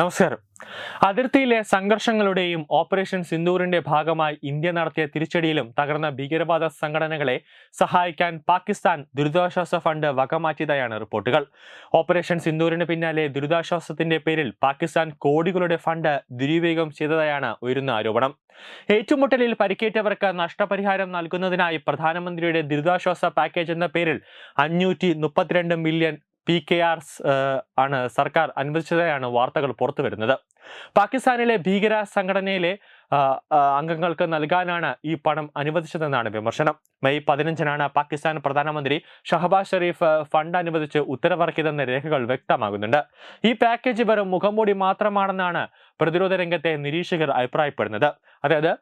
നമസ്കാരം. അതിർത്തിയിലെ സംഘർഷങ്ങളുടെയും ഓപ്പറേഷൻ സിന്ദൂറിന്റെ ഭാഗമായി ഇന്ത്യ നടത്തിയ തിരിച്ചടിയിലും തകർന്ന ഭീകരവാദ സംഘടനകളെ സഹായിക്കാൻ പാകിസ്ഥാൻ ദുരിതാശ്വാസ ഫണ്ട് വകമാറ്റിയതായാണ് റിപ്പോർട്ടുകൾ. ഓപ്പറേഷൻ സിന്ദൂറിന് പിന്നാലെ ദുരിതാശ്വാസത്തിന്റെ പേരിൽ പാകിസ്ഥാൻ കോടികളുടെ ഫണ്ട് ദുരുപയോഗം ചെയ്തതായാണ് ഉയരുന്ന ആരോപണം. ഏറ്റുമുട്ടലിൽ പരിക്കേറ്റവർക്ക് നഷ്ടപരിഹാരം നൽകുന്നതിനായി പ്രധാനമന്ത്രിയുടെ ദുരിതാശ്വാസ പാക്കേജ് എന്ന പേരിൽ അഞ്ഞൂറ്റി മില്യൺ പി കെ ആർ ആണ് സർക്കാർ അനുവദിച്ചതായാണ് വാർത്തകൾ പുറത്തു വരുന്നത് പാകിസ്ഥാനിലെ ഭീകര സംഘടനയിലെ അംഗങ്ങൾക്ക് നൽകാനാണ് ഈ പണം അനുവദിച്ചതെന്നാണ് വിമർശനം. മെയ് പതിനഞ്ചിനാണ് പാകിസ്ഥാൻ പ്രധാനമന്ത്രി ഷഹബാസ് ഷെരീഫ് ഫണ്ട് അനുവദിച്ച് ഉത്തരവിറക്കിയതെന്ന രേഖകൾ വ്യക്തമാകുന്നുണ്ട്. ഈ പാക്കേജ് വെറും മുഖംമൂടി മാത്രമാണെന്നാണ് പ്രതിരോധ രംഗത്തെ നിരീക്ഷകർ അഭിപ്രായപ്പെടുന്നത്. അതായത്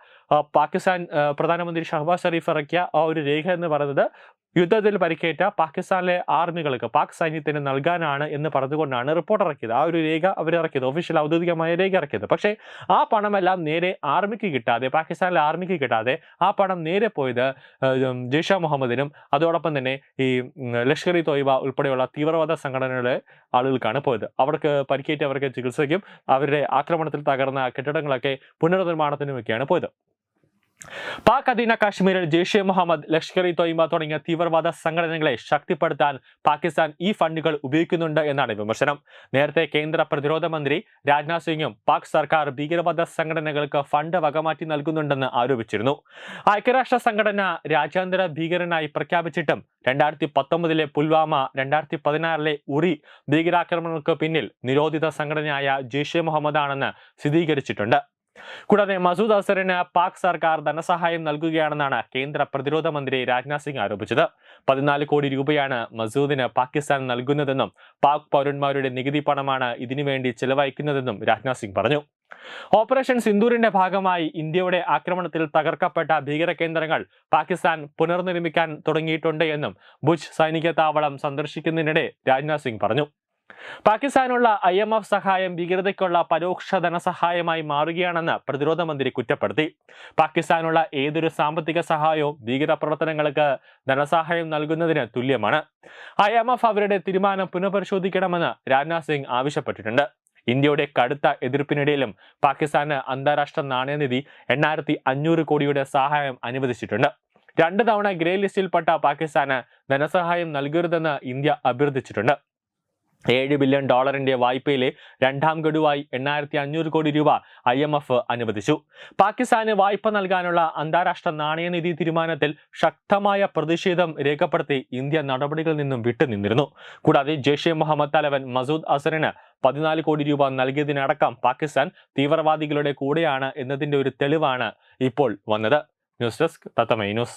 പാകിസ്ഥാൻ പ്രധാനമന്ത്രി ഷഹബാസ് ഷെരീഫ് ഇറക്കിയ ആ ഒരു രേഖ എന്ന് പറയുന്നത് യുദ്ധത്തിൽ പരിക്കേറ്റ പാകിസ്ഥാനിലെ ആർമികൾക്ക് പാക് സൈന്യത്തിന് നൽകാനാണ് എന്ന് പറഞ്ഞുകൊണ്ടാണ് റിപ്പോർട്ട് ഇറക്കിയത്. ആ ഒരു രേഖ അവർ ഇറക്കിയത്. ഒഫീഷ്യൽ ഔദ്യോഗികമായ രേഖ ഇറക്കിയത്. പക്ഷേ ആ പണമെല്ലാം നേരെ ആർമിക്ക് കിട്ടാതെ പാകിസ്ഥാനിലെ ആർമിക്ക് കിട്ടാതെ ആ പണം നേരെ പോയത് ജെയ്ഷ മുഹമ്മദിനും അതോടൊപ്പം തന്നെ ഈ ലഷ്കർ ഇ തോയ്ബ ഉൾപ്പെടെയുള്ള തീവ്രവാദ സംഘടനകളുടെ ആളുകൾക്കാണ് പോയത്. അവർക്ക് പരിക്കേറ്റവർക്ക് ചികിത്സയ്ക്കും അവരുടെ ആക്രമണത്തിൽ തകർന്ന കെട്ടിടങ്ങളൊക്കെ പുനർനിർമ്മാണത്തിനുമൊക്കെയാണ് പോയത്. പാക് അധീന കാശ്മീരിൽ ജെയ്ഷെ മുഹമ്മദ് ലഷ്കർ ഇ തൊയ്മ തുടങ്ങിയ തീവ്രവാദ സംഘടനകളെ ശക്തിപ്പെടുത്താൻ പാകിസ്ഥാൻ ഈ ഫണ്ടുകൾ ഉപയോഗിക്കുന്നുണ്ട് എന്നാണ് വിമർശനം. നേരത്തെ കേന്ദ്ര പ്രതിരോധ മന്ത്രി രാജ്നാഥ് സിംഗും പാക് സർക്കാർ ഭീകരവാദ സംഘടനകൾക്ക് ഫണ്ട് വകമാറ്റി നൽകുന്നുണ്ടെന്ന് ആരോപിച്ചിരുന്നു. ഐക്യരാഷ്ട്ര സംഘടന രാജ്യാന്തര ഭീകരനായി പ്രഖ്യാപിച്ചിട്ടും രണ്ടായിരത്തി പത്തൊമ്പതിലെ പുൽവാമ രണ്ടായിരത്തി പതിനാറിലെ ഉറി ഭീകരാക്രമണങ്ങൾക്ക് പിന്നിൽ നിരോധിത സംഘടനയായ ജെയ്ഷെ മുഹമ്മദ് ആണെന്ന് സ്ഥിരീകരിച്ചിട്ടുണ്ട്. കൂടാതെ മസൂദ് അസറിന് പാക് സർക്കാർ ധനസഹായം നൽകുകയാണെന്നാണ് കേന്ദ്ര പ്രതിരോധ മന്ത്രി രാജ്നാഥ് സിംഗ് ആരോപിച്ചത്. പതിനാല് കോടി രൂപയാണ് മസൂദിന് പാകിസ്ഥാൻ നൽകുന്നതെന്നും പാക് പൗരന്മാരുടെ നികുതി പണമാണ് ഇതിനുവേണ്ടി ചെലവഴിക്കുന്നതെന്നും രാജ്നാഥ് സിംഗ് പറഞ്ഞു. ഓപ്പറേഷൻ സിന്ദൂരിന്റെ ഭാഗമായി ഇന്ത്യയുടെ ആക്രമണത്തിൽ തകർക്കപ്പെട്ട ഭീകര കേന്ദ്രങ്ങൾ പാകിസ്ഥാൻ പുനർനിർമ്മിക്കാൻ തുടങ്ങിയിട്ടുണ്ട് എന്നും ഭുജ് സൈനിക താവളം സന്ദർശിക്കുന്നതിനിടെ രാജ്നാഥ് സിംഗ് പറഞ്ഞു. പാകിസ്ഥാനുള്ള ഐ എം എഫ് സഹായം ഭീകരതയ്ക്കുള്ള പരോക്ഷ ധനസഹായമായി മാറുകയാണെന്ന് പ്രതിരോധ മന്ത്രി കുറ്റപ്പെടുത്തി. പാകിസ്ഥാനുള്ള ഏതൊരു സാമ്പത്തിക സഹായവും ഭീകര പ്രവർത്തനങ്ങൾക്ക് ധനസഹായം നൽകുന്നതിന് തുല്യമാണ്. ഐ എം എഫ് അവരുടെ തീരുമാനം പുനഃപരിശോധിക്കണമെന്ന് രാജ്നാഥ് സിംഗ് ആവശ്യപ്പെട്ടിട്ടുണ്ട്. ഇന്ത്യയുടെ കടുത്ത എതിർപ്പിനിടയിലും പാകിസ്ഥാന് അന്താരാഷ്ട്ര നാണയനിധി എണ്ണായിരത്തി അഞ്ഞൂറ് കോടിയുടെ സഹായം അനുവദിച്ചിട്ടുണ്ട്. രണ്ട് തവണ ഗ്രേ ലിസ്റ്റിൽപ്പെട്ട പാകിസ്ഥാന് ധനസഹായം നൽകരുതെന്ന് ഇന്ത്യ അഭ്യർത്ഥിച്ചിട്ടുണ്ട്. ഏഴ് ബില്യൺ ഡോളറിന്റെ വായ്പയിലെ രണ്ടാം ഗഡുവായി എണ്ണായിരത്തി അഞ്ഞൂറ് കോടി രൂപ ഐ എം എഫ് അനുവദിച്ചു. പാകിസ്ഥാന് വായ്പ നൽകാനുള്ള അന്താരാഷ്ട്ര നാണയനിധി തീരുമാനത്തിൽ ശക്തമായ പ്രതിഷേധം രേഖപ്പെടുത്തി ഇന്ത്യ നടപടികളിൽ നിന്നും വിട്ടുനിന്നിരുന്നു കൂടാതെ ജെയ്ഷെ മുഹമ്മദ് തലവൻ മസൂദ് അസറിന് പതിനാല് കോടി രൂപ നൽകിയതിനടക്കം പാകിസ്ഥാൻ തീവ്രവാദികളുടെ കൂടെയാണ് എന്നതിന്റെ ഒരു തെളിവാണ് ഇപ്പോൾ വന്നത്. ന്യൂസ് ഡെസ്ക് തത്തമൈ ന്യൂസ്.